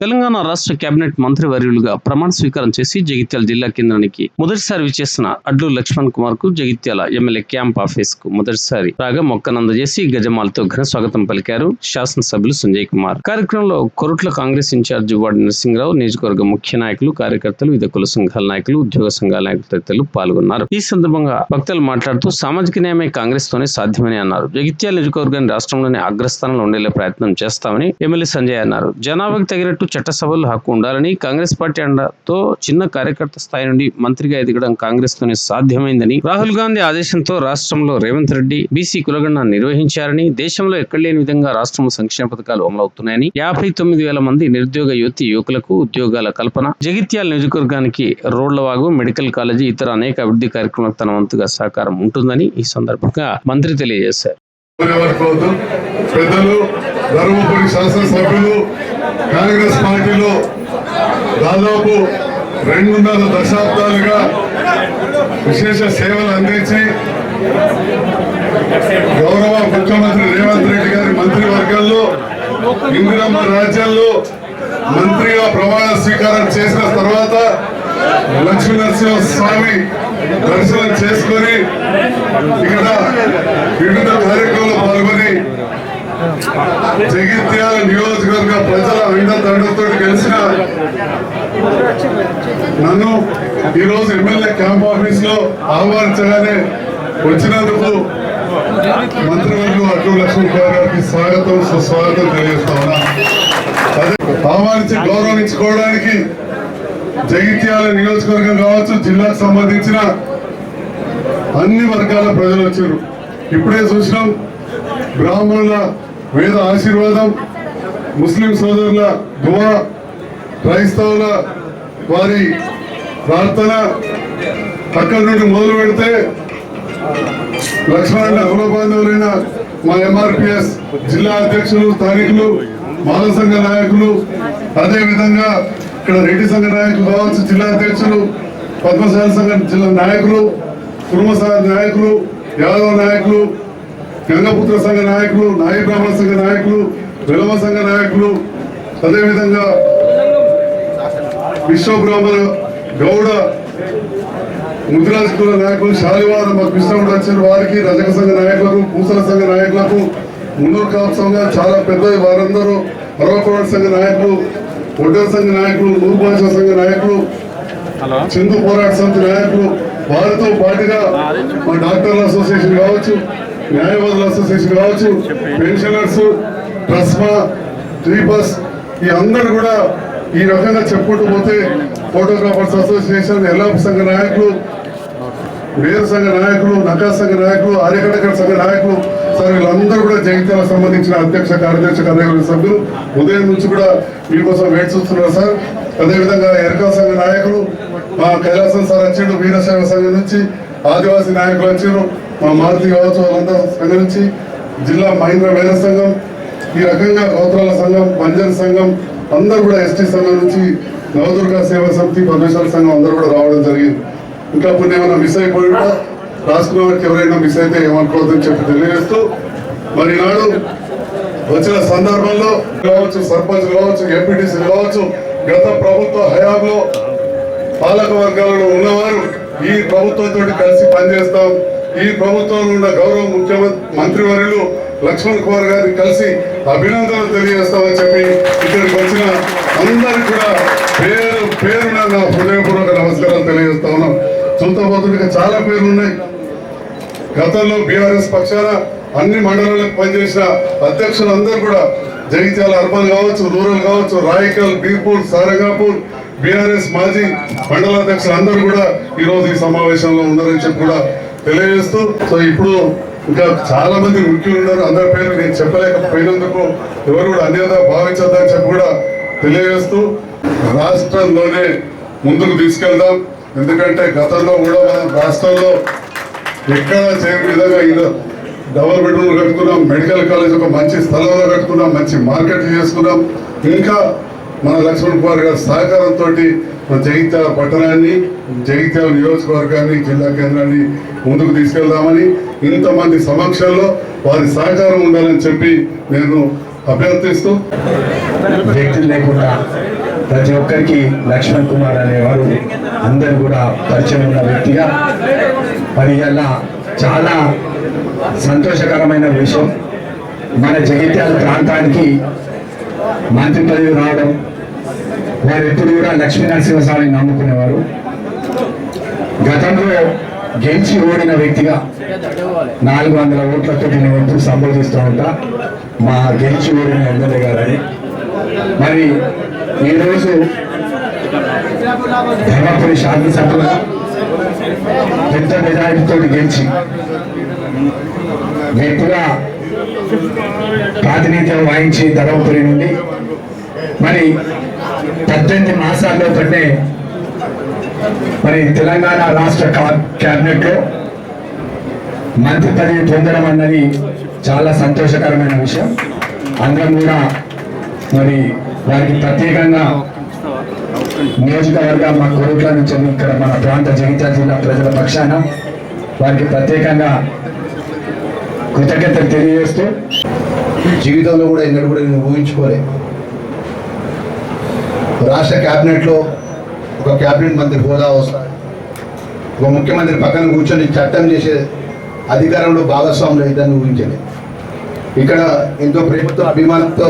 తెలంగాణ రాష్ట్ర కేబినెట్ మంత్రివర్యులుగా ప్రమాణ స్వీకారం చేసి జగిత్యాల జిల్లా కేంద్రానికి మొదటిసారి విచ్చేసిన అడ్లు లక్ష్మణ్ కుమార్కు జగిత్యాల ఎమ్మెల్యే క్యాంప్ ఆఫీస్కు మొదటిసారి రాగా మొక్కనందజేసి గజమాలతో ఘన స్వాగతం పలికారు శాసనసభ్యులు సంజయ్ కుమార్. కార్యక్రమంలో కొరుట్ల కాంగ్రెస్ ఇన్ఛార్జి వార్డు నరసింహరావు నియోజకవర్గ ముఖ్య నాయకులు కార్యకర్తలు వివిధ కుల సంఘాల నాయకులు ఉద్యోగ సంఘాల నాయకులు తదితరులు పాల్గొన్నారు. ఈ సందర్భంగా భక్తులు మాట్లాడుతూ సామాజిక న్యాయమే కాంగ్రెస్ తోనే సాధ్యమని అన్నారు. జగిత్యాల నియోజకవర్గాన్ని రాష్ట్రంలోనే అగ్రస్థానంలో ఉండేలా ప్రయత్నం చేస్తామని ఎమ్మెల్యే సంజయ్ అన్నారు. జనాభాకు తగినట్టు చట్టసభల్లో హక్కు ఉండాలని కాంగ్రెస్ పార్టీ అండతో చిన్న కార్యకర్త స్థాయి నుండి మంత్రిగా ఎదగడం కాంగ్రెస్ తోనే సాధ్యమైందని రాహుల్ గాంధీ ఆదేశంతో రాష్ట్రంలో రేవంత్ రెడ్డి బీసీ కులగణన నిర్వహించారని దేశంలో ఎక్కడ లేని విధంగా రాష్ట్రంలో సంక్షేమ పథకాలు అమలవుతున్నాయని యాభై తొమ్మిది వేల మంది నిరుద్యోగ యువతి యువకులకు ఉద్యోగాల కల్పన జగిత్యాల నియోజకవర్గానికి రోడ్లవాగు మెడికల్ కాలేజీ ఇతర అనేక అభివృద్ధి కార్యక్రమాలకు తన వంతుగా సహకారం ఉంటుందని ఈ సందర్భంగా మంత్రి తెలియజేశారు. ధర్మపురి శాసనసభ్యులు కాంగ్రెస్ పార్టీలో దాదాపు రెండున్నర దశాబ్దాలుగా విశేష సేవలు అందించి గౌరవ ముఖ్యమంత్రి రేవంత్ రెడ్డి గారి మంత్రివర్గంలో ఇందిరమ్మ రాజ్యంలో మంత్రిగా ప్రమాణ స్వీకారం చేసిన తర్వాత లక్ష్మీ స్వామి దర్శనం చేసుకొని ఇక్కడ వివిధ కార్యక్రమాలు పాల్గొని జగిత్యాల నియోజకవర్గ ప్రజల అండదండతో కలిసిన నన్ను ఈరోజు ఎమ్మెల్యే క్యాంప్ ఆఫీస్లో ఆహ్వానించగానే వచ్చినందుకు మంత్రివర్గం అటు లక్ష్మణ్ కుమార్ గారికి స్వాగతం సుస్వాగతం తెలియజేస్తా ఉన్నా. అదే ఆహ్వానించి గౌరవించుకోవడానికి జగిత్యాల నియోజకవర్గం కావచ్చు జిల్లాకు సంబంధించిన అన్ని వర్గాల ప్రజలు వచ్చారు. ఇప్పుడే చూసినాం బ్రాహ్మణుల వేద ఆశీర్వాదం ముస్లిం సోదరుల దువా క్రైస్తవుల వారి ప్రార్థన అక్కడి నుండి మొదలు పెడితే లక్ష్మణ కులబాంధవులైన మా ఎంఆర్పిఎస్ జిల్లా అధ్యక్షులు స్థానికులు బాల సంఘ నాయకులు అదేవిధంగా ఇక్కడ రెడ్డి సంఘ నాయకులు కావచ్చు జిల్లా అధ్యక్షులు పద్మశాల సంఘ జిల్లా నాయకులు కుర్మ నాయకులు యాదవ నాయకులు గంగపుత్ర సంఘ నాయకులు నాయి బ్రాహ్మణ సంఘ నాయకులు విలమ సంఘ నాయకులు అదే విధంగా విశ్వ బ్రాహ్మణ గౌడ ముద్రాజ్ కుల నాయకులు శాలివారం మా కృష్ణముడు వచ్చారు వారికి రజక సంఘ నాయకులకు పూసల సంఘ నాయకులకు మున్నూరు కాపు సంఘ చాలా పెద్ద వారందరూ పర్వకోడ సంఘ నాయకులు ఒడ్డల సంఘ నాయకులు నూరుభాష సంఘ నాయకులు చిందు పోరాట సమితి నాయకులు వారితో పాటుగా మా డాక్టర్ల అసోసియేషన్ కావచ్చు న్యాయవాదుల అసోసియేషన్ కావచ్చు పెన్షనర్స్ ట్రస్మా ట్రీపస్ ఈ అందరు కూడా ఈ రకంగా చెప్పుకుంటూ పోతే ఫోటోగ్రాఫర్స్ అసోసియేషన్ ఎల్ఆఫ్ సంఘ నాయకులు వేరు సంఘ నాయకులు నకా సంఘ నాయకులు ఆర్యకటకర సంఘ నాయకులు సార్ వీళ్ళందరూ కూడా జగిత్యాల సంబంధించిన అధ్యక్ష కార్యదర్శి కార్యవర్గ సభ్యులు. ఉదయం నుంచి కూడా మీకోసం వేచి చూస్తున్నారు సార్. అదేవిధంగా ఎరకా సంఘ నాయకులు మా కైలాసం సార్ వచ్చిండు వీరశైవ సంఘం నుంచి ఆదివాసీ నాయకులు వచ్చారు. మా మారుతి కావచ్చు వాళ్ళందరూ స్పందించి నుంచి జిల్లా మహేంద్ర వేద సంఘం ఈ రకంగా గోత్రాల సంఘం పంజన్ సంఘం అందరూ కూడా ఎస్టీ సంఘం నుంచి నవదుర్గా సేవా సమితి పరమేశ్వర సంఘం అందరూ కూడా రావడం జరిగింది. ఇంకా కొన్ని ఏమైనా మిస్ అయిపోయి ఉంటే రాసుకున్న వారికి ఎవరైనా మిస్ అయితే ఏమనుకోవద్దని చెప్పి తెలియజేస్తూ మరి నాడు వచ్చిన సందర్భంలో కావచ్చు సర్పంచ్ కావచ్చు ఎంపీటీసీ కావచ్చు గత ప్రభుత్వ హయాంలో పాలక వర్గాలలో ఉన్నవారు ఈ ప్రభుత్వంతో కలిసి పనిచేస్తాం. ఈ ప్రభుత్వంలో ఉన్న గౌరవ ముఖ్యమంత్రి మంత్రివర్యులు లక్ష్మణ్ కుమార్ గారిని కలిసి అభినందనలు తెలియజేస్తామని చెప్పి ఇక్కడికి వచ్చిన అందరికి కూడా పేరు పేరున నా హృదయపూర్వక నమస్కారాలు తెలియజేస్తా ఉన్నాం. చూడబోతుండగా చాలా పేర్లు ఉన్నాయి గతంలో బీఆర్ఎస్ పక్షాన అన్ని మండలాలకు పనిచేసిన అధ్యక్షులందరూ కూడా జగిత్యాల అర్బన్ కావచ్చు రూరల్ కావచ్చు రాయకల్ బీర్పూర్ సారంగాపూర్ బీఆర్ఎస్ మాజీ మండలాధ్యక్షులు అందరూ కూడా ఈరోజు ఈ సమావేశంలో ఉన్నారని చెప్పి కూడా తెలియజేస్తూ సో ఇప్పుడు ఇంకా చాలా మంది ముఖ్యులు ఉన్నారు. అందరి పేరు నేను చెప్పలేకపోయినందుకు ఎవరు కూడా అన్యదా భావించొద్దని చెప్పి కూడా తెలియజేస్తూ రాష్ట్రంలోనే ముందుకు తీసుకెళ్దాం. ఎందుకంటే గతంలో కూడా మన రాష్ట్రంలో ఎక్కడ చేయని విధంగా ఇది డబల్ బెడ్రూమ్ కట్టుకున్నాం మెడికల్ కాలేజ్ ఒక మంచి స్థలంలో కట్టుకున్నాం మంచి మార్కెట్ చేసుకున్నాం. ఇంకా మన లక్ష్మణ్ కుమార్ గారి సహకారంతో మన జగిత్యాల పట్టణాన్ని జగిత్యాల నియోజకవర్గాన్ని జిల్లా కేంద్రాన్ని ముందుకు తీసుకెళ్దామని ఇంతమంది సమక్షంలో వారి సహకారం ఉండాలని చెప్పి నేను అభ్యర్థిస్తూ వ్యక్తులు లేకుండా ప్రతి ఒక్కరికి లక్ష్మణ్ కుమార్ అనేవారు అందరూ కూడా పరిచయం ఉన్న వ్యక్తిగా. మరి ఇలా చాలా సంతోషకరమైన విషయం. మన జగిత్యాల ప్రాంతానికి మంత్రి పదవి రావడం వారు ఎప్పుడు కూడా లక్ష్మీ నరసింహస్వామిని నమ్ముకునేవారు. గతంలో గెలిచి ఓడిన వ్యక్తిగా నాలుగు వందల ఓట్లతో నేను ఎప్పుడు సంబోధిస్తూ ఉంటా. మా గెలిచి ఓడిన ఎమ్మెల్యే గారని. మరి ఈరోజు ధర్మపురి శాంతిసభలో పెద్ద మెజారిటీతో గెలిచి వ్యక్తిగా ప్రాతినిధ్యం వహించి ధర్మపురి నుండి. మరి పద్దెనిమిది మాసాల్లో పట్టే మరి తెలంగాణ రాష్ట్ర క్యాబినెట్లో మంత్రి పదవి పొందడం అన్నది చాలా సంతోషకరమైన విషయం. అందరం కూడా మరి వారికి ప్రత్యేకంగా నియోజకవర్గ మా కోరికల నుంచి ఇక్కడ మన ప్రాంత జగిత్యాల జిల్లా ప్రజల పక్షాన వారికి ప్రత్యేకంగా కృతజ్ఞతలు తెలియజేస్తూ జీవితంలో కూడా ఎన్నడూ కూడా నేను ఊహించుకోలే. రాష్ట్ర క్యాబినెట్లో ఒక క్యాబినెట్ మంత్రి హోదా వస్తారు ఒక ముఖ్యమంత్రి పక్కన కూర్చొని చట్టం చేసే అధికారంలో భాగస్వాములు ఇద్దరిని ఊహించండి. ఇక్కడ ఎంతో ప్రేమతో అభిమానంతో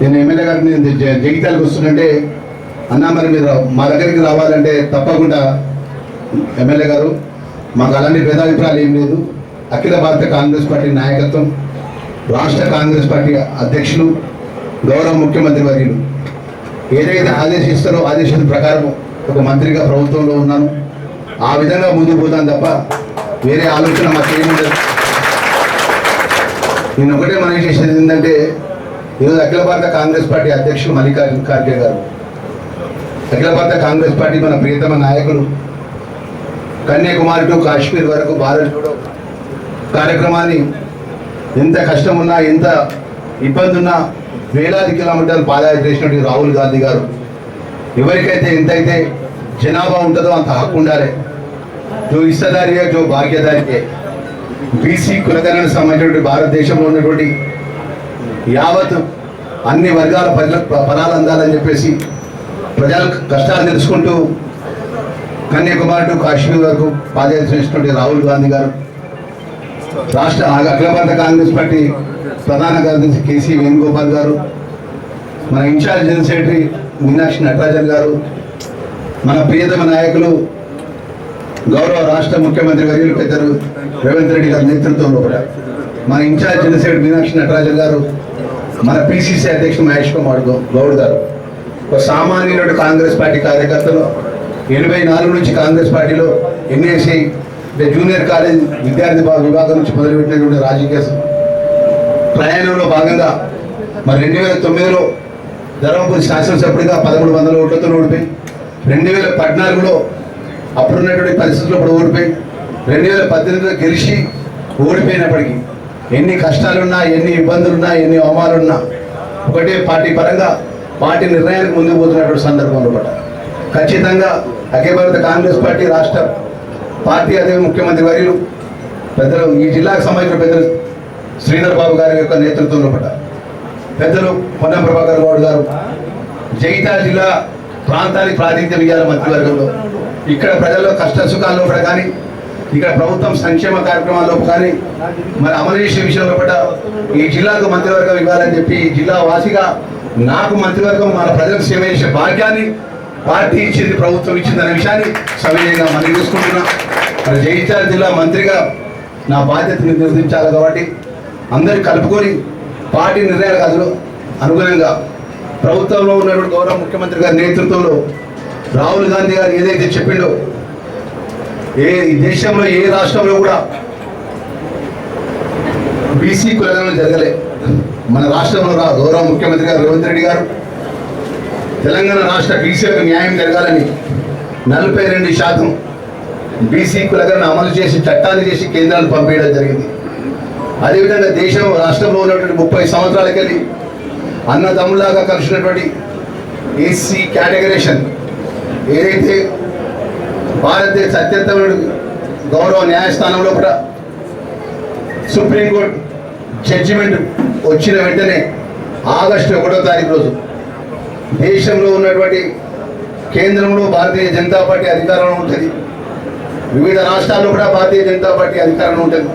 నేను ఎమ్మెల్యే గారిని నేను జగిత్యాలకు వస్తుందంటే అన్నా మరి మీరు మా దగ్గరికి రావాలంటే తప్పకుండా ఎమ్మెల్యే గారు మాకు అలాంటి భేదాభిప్రాయాలు ఏం లేదు. అఖిల భారత కాంగ్రెస్ పార్టీ నాయకత్వం రాష్ట్ర కాంగ్రెస్ పార్టీ అధ్యక్షులు గౌరవ ముఖ్యమంత్రి వర్యులు. ఏదైతే ఆదేశిస్తారో ఆదేశం ప్రకారం ఒక మంత్రిగా ప్రభుత్వంలో ఉన్నాను. ఆ విధంగా ముందుకు పోతాను తప్ప వేరే ఆలోచన మాకు లేదు. నేను ఒకటే మనం చేసేది ఏంటంటే ఈరోజు అఖిల భారత కాంగ్రెస్ పార్టీ అధ్యక్షుడు మల్లికార్జున ఖార్గే గారు. అఖిల భారత కాంగ్రెస్ పార్టీ మన ప్రియతమ నాయకులు కన్యాకుమారి టు కాశ్మీర్ వరకు భారత్ కార్యక్రమాన్ని ఎంత కష్టం ఉన్నా ఎంత ఇబ్బంది ఉన్నా వేలాది కిలోమీటర్లు పాదయాత్ర చేసినటువంటి రాహుల్ గాంధీ గారు. ఎవరికైతే ఎంతైతే జనాభా ఉంటుందో అంత హక్కు ఉండాలి. జో ఇష్టదారిగా జో భాగ్యదారికే. బీసీ కులగణకు సంబంధించినటువంటి భారతదేశంలో ఉన్నటువంటి యావత్ అన్ని వర్గాల ప్రజలకు ఫలాలు అందాలని చెప్పేసి ప్రజల కష్టాలు తెలుసుకుంటూ కన్యాకుమారి టు కాశ్మీర్ వరకు పాదయాత్ర చేసినటువంటి రాహుల్ గాంధీ గారు. రాష్ట్ర అఖిల భారత కాంగ్రెస్ పార్టీ ప్రధాన కార్యదర్శి కేసీ వేణుగోపాల్ గారు మన incharge general secretary Meenakshi Natarajan garu మన ప్రియతమ నాయకులు గౌరవ రాష్ట్ర ముఖ్యమంత్రి వర్యులు పెద్దలు రేవంత్ రెడ్డి గారి నేతృత్వంలో కూడా మన incharge general secretary Meenakshi Natarajan garu మన పిసిసి అధ్యక్షుడు మహేష్ కుమార్ గౌడ్ గారు ఒక సామాన్యుడు కాంగ్రెస్ పార్టీ కార్యకర్తలు ఎనభై నాలుగు నుంచి కాంగ్రెస్ పార్టీలో ఎన్ఏసి జూనియర్ కాలేజ్ విద్యార్థి విభాగం నుంచి మొదలుపెట్టినటువంటి రాజకీయ ప్రయాణంలో భాగంగా మరి రెండు వేల తొమ్మిదిలో ధర్మపురి శాసనసభ్యుడిగా పదమూడు వందల ఓట్లతో ఓడిపోయి రెండు వేల పద్నాలుగులో అప్పుడున్నటువంటి పరిస్థితుల్లో అప్పుడు ఓడిపోయి రెండు వేల పద్దెనిమిదిలో గెలిచి ఓడిపోయినప్పటికీ ఎన్ని కష్టాలున్నా ఎన్ని ఇబ్బందులున్నా ఎన్ని అవమానాలున్నా ఒకటే పార్టీ పరంగా పార్టీ నిర్ణయానికి ముందుకు పోతున్నటువంటి సందర్భంలో కూడా. ఖచ్చితంగా అఖిల భారత కాంగ్రెస్ పార్టీ రాష్ట్ర పార్టీ అదే ముఖ్యమంత్రి వర్యులు పెద్దలు ఈ జిల్లాకు సంబంధించిన పెద్దలు శ్రీధర్ బాబు గారి యొక్క నేతృత్వంలో పడ్డ పెద్దలు పొన్నం ప్రభాకర్ గౌడ్ గారు జగిత్యాల జిల్లా ప్రాంతానికి ప్రాతినిధ్యం ఇవ్వాలి మంత్రివర్గంలో. ఇక్కడ ప్రజల్లో కష్ట సుఖాల్లో కూడా కానీ ఇక్కడ ప్రభుత్వం సంక్షేమ కార్యక్రమాల్లో కానీ మరి అమలు చేసే విషయంలో కూడా ఈ జిల్లాకు మంత్రివర్గం ఇవ్వాలని చెప్పి ఈ జిల్లా వాసిగా నాకు మంత్రివర్గం మన ప్రజలకు సేవ చేసే భాగ్యాన్ని పార్టీ ఇచ్చింది ప్రభుత్వం ఇచ్చింది అనే విషయాన్ని సవినయంగా మనం చూసుకుంటున్నాం మరి జగిత్యాల జిల్లా మంత్రిగా నా బాధ్యతను నిర్వహించాలి కాబట్టి అందరు కలుపుకొని పార్టీ నిర్ణయాలకు అదును అనుగుణంగా ప్రభుత్వంలో ఉన్నటువంటి గౌరవ ముఖ్యమంత్రి గారి నేతృత్వంలో రాహుల్ గాంధీ గారు ఏదైతే చెప్పిండో ఏ దేశంలో ఏ రాష్ట్రంలో కూడా బీసీ కులగణన జరగలే. మన రాష్ట్రంలో రా గౌరవ ముఖ్యమంత్రి గారు రేవంత్ రెడ్డి గారు తెలంగాణ రాష్ట్ర బీసీలకు న్యాయం జరగాలని నలభై రెండు శాతం బీసీ కులగణన అమలు చేసి చట్టాన్ని చేసి కేంద్రాన్ని పంపేయడం జరిగింది. అదేవిధంగా దేశం రాష్ట్రంలో ఉన్నటువంటి ముప్పై సంవత్సరాలకెళ్ళి అన్నదమ్ములాగా కలిసినటువంటి ఏసీ కేటగరేషన్ ఏదైతే భారతదేశ అత్యంత గౌరవ న్యాయస్థానంలో కూడా సుప్రీంకోర్టు జడ్జిమెంట్ వచ్చిన వెంటనే ఆగస్టు ఒకటో తారీఖు రోజు దేశంలో ఉన్నటువంటి కేంద్రంలో భారతీయ జనతా పార్టీ అధికారంలో ఉంటుంది. వివిధ రాష్ట్రాల్లో కూడా భారతీయ జనతా పార్టీ అధికారంలో ఉంటుంది.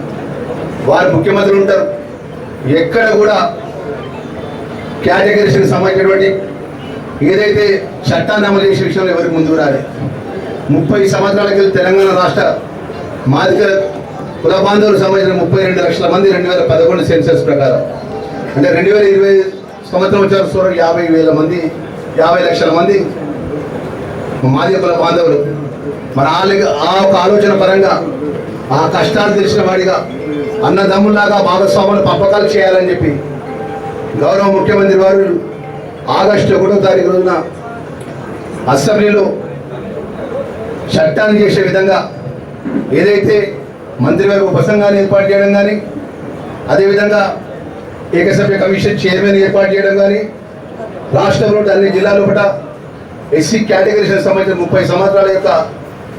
వారు ముఖ్యమంత్రులు ఉంటారు. ఎక్కడ కూడా కేటగిరీస్కి సంబంధించినటువంటి ఏదైతే చట్టాన్ని అమలు చేసే విషయంలో ఎవరికి ముందుకు రాలి ముప్పై సంవత్సరాల క్రితం తెలంగాణ రాష్ట్ర మాదిక కుల బాంధవులకు సంబంధించిన ముప్పై రెండు లక్షల మంది రెండు వేల పదకొండు సెన్సెస్ ప్రకారం. అంటే రెండు వేల ఇరవై సంవత్సరం వచ్చారు సుమారు యాభై వేల మంది యాభై లక్షల మంది మాదిక కుల బాంధవులు. మరి ఆ ఆ ఒక ఆలోచన పరంగా ఆ కష్టాలు తెలిసిన వాడిగా అన్నదమ్ముల్లాగా భాగస్వాములు పంపకాలు చేయాలని చెప్పి గౌరవ ముఖ్యమంత్రి వారు ఆగస్టు ఒకటో తారీఖు రోజున అసెంబ్లీలో చట్టాన్ని చేసే విధంగా ఏదైతే మంత్రి మంత్రివర్గ ఉపసంఘాన్ని ఏర్పాటు చేయడం కానీ అదేవిధంగా ఏకసభ్య కమిషన్ చైర్మన్ ఏర్పాటు చేయడం కానీ రాష్ట్రంలో అన్ని జిల్లాల లోపల ఎస్సీ కేటగిరీకి సంబంధించిన ముప్పై సంవత్సరాల యొక్క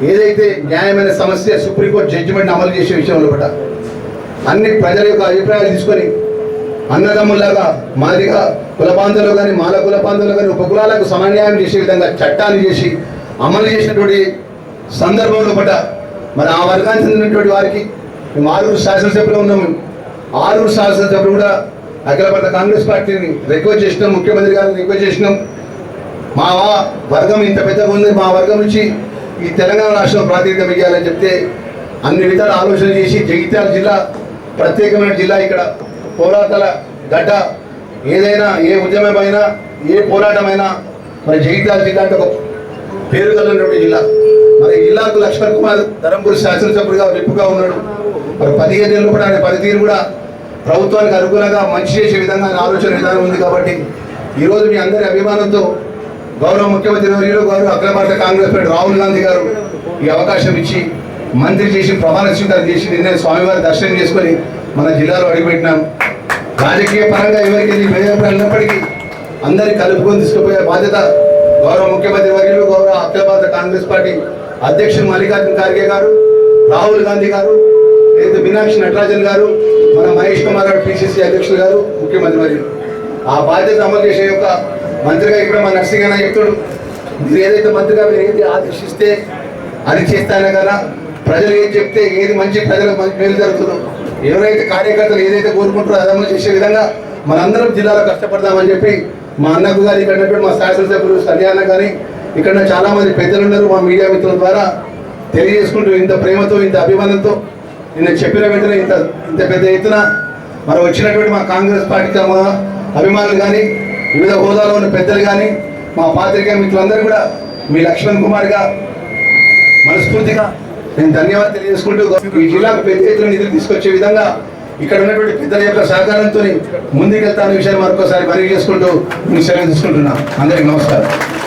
ఏదైతే న్యాయమైన సమస్య సుప్రీంకోర్టు జడ్జిమెంట్ అమలు చేసే విషయంలో కూడా అన్ని ప్రజల యొక్క అభిప్రాయాలు తీసుకొని అన్నదమ్ములాగా మాదిరిగా కులపాంతలు కానీ మాల కులపాంతలు కానీ ఉపకులాలకు సమన్యాయం చేసే విధంగా చట్టాన్ని చేసి అమలు చేసినటువంటి సందర్భంలో పట మరి ఆ వర్గానికి చెందినటువంటి వారికి మేము ఆరుగురు శాసనసభ్యులు ఉన్నాము. ఆరుగురు శాసనసభ్యులు కూడా అఖిల భారత కాంగ్రెస్ పార్టీని రిక్వెస్ట్ చేసినాం ముఖ్యమంత్రి గారిని రిక్వెస్ట్ చేసినాం. మా వర్గం ఇంత పెద్దగా ఉంది మా వర్గం నుంచి ఈ తెలంగాణ రాష్ట్రం ప్రాతినిధ్యం ఇవ్వాలని చెప్తే అన్ని విధాలు ఆలోచన చేసి జగిత్యాల జిల్లా ప్రత్యేకమైన జిల్లా ఇక్కడ పోరాటాల గడ్డ. ఏదైనా ఏ ఉద్యమమైనా ఏ పోరాటమైనా మరి జగిత్యాల జిల్లా అంటే ఒక పేరు కలిగినటువంటి జిల్లా. మరి జిల్లాకు లక్ష్మణ్ కుమార్ ధరంపూర్ శాసనసభ్యుడిగా విప్పుగా ఉన్నాడు. మరి పదిహేను నెలలు కూడా ఆయన పనితీరు కూడా ప్రభుత్వానికి అనుకూలంగా మంచి చేసే విధంగా ఆయన ఆలోచన విధానం ఉంది కాబట్టి ఈరోజు మీ అందరి అభిమానంతో గౌరవ ముఖ్యమంత్రి వర్యులు గారు అఖిల భారత కాంగ్రెస్ పార్టీ రాహుల్ గాంధీ గారు ఈ అవకాశం ఇచ్చి మంత్రి చేసి ప్రమాణ స్వీకారం చేసి నిన్న స్వామివారి దర్శనం చేసుకొని మన జిల్లాలో అడుగుపెట్టినాం. రాజకీయ పరంగా ఎవరికి ఎన్ని ఉన్నప్పటికీ అందరినీ కలుపుకొని తీసుకుపోయే బాధ్యత గౌరవ ముఖ్యమంత్రి వర్యులు గౌరవ అఖిల భారత కాంగ్రెస్ పార్టీ అధ్యక్షుడు మల్లికార్జున ఖార్గే గారు రాహుల్ గాంధీ గారు లేదా మీనాక్షి నటరాజన్ గారు మన మహేష్ కుమార్ గారు పిసిసి అధ్యక్షులు గారు ముఖ్యమంత్రి వర్యులు. ఆ బాధ్యత అమలు చేసే యొక్క మంత్రిగా ఇప్పుడు మన నర్సింగ్ అన్న చెప్తాడు మీరు ఏదైతే మంత్రిగా మీరు ఏది ఆదేశిస్తే అది చేస్తానే కదా. ప్రజలు ఏం చెప్తే ఏది మంచి ప్రజలకు మంచి మేలు జరుగుతుందో. ఎవరైతే కార్యకర్తలు ఏదైతే కోరుకుంటారో అది చేసే విధంగా మనందరం జిల్లాలో కష్టపడదామని చెప్పి మా అన్నకు గారు ఇక్కడ మా శాసనసభ్యులు సన్యాన్న కానీ ఇక్కడ చాలా మంది పెద్దలు ఉన్నారు మా మీడియా మిత్రుల ద్వారా తెలియజేసుకుంటూ ఇంత ప్రేమతో ఇంత అభిమానంతో నిన్న చెప్పిన వెంటనే ఇంత ఇంత పెద్ద ఎత్తున మరి వచ్చినటువంటి మా కాంగ్రెస్ పార్టీకి మా అభిమానులు కానీ వివిధ హోదాలో ఉన్న పెద్దలు కానీ మా పాత్రికేయ మిత్రులందరూ కూడా మీ లక్ష్మణ్ కుమార్గా మనస్ఫూర్తిగా నేను ధన్యవాదాలు తెలియజేసుకుంటూ ఈ జిల్లాకు పెద్ద ఎత్తున నిధులు తీసుకొచ్చే విధంగా ఇక్కడ ఉన్నటువంటి పెద్దల యొక్క సహకారంతో ముందుకెళ్తాను విషయాన్ని మరొకసారి మరీ చేసుకుంటూ మీ సెలవు తీసుకుంటున్నా. అందరికి నమస్కారం.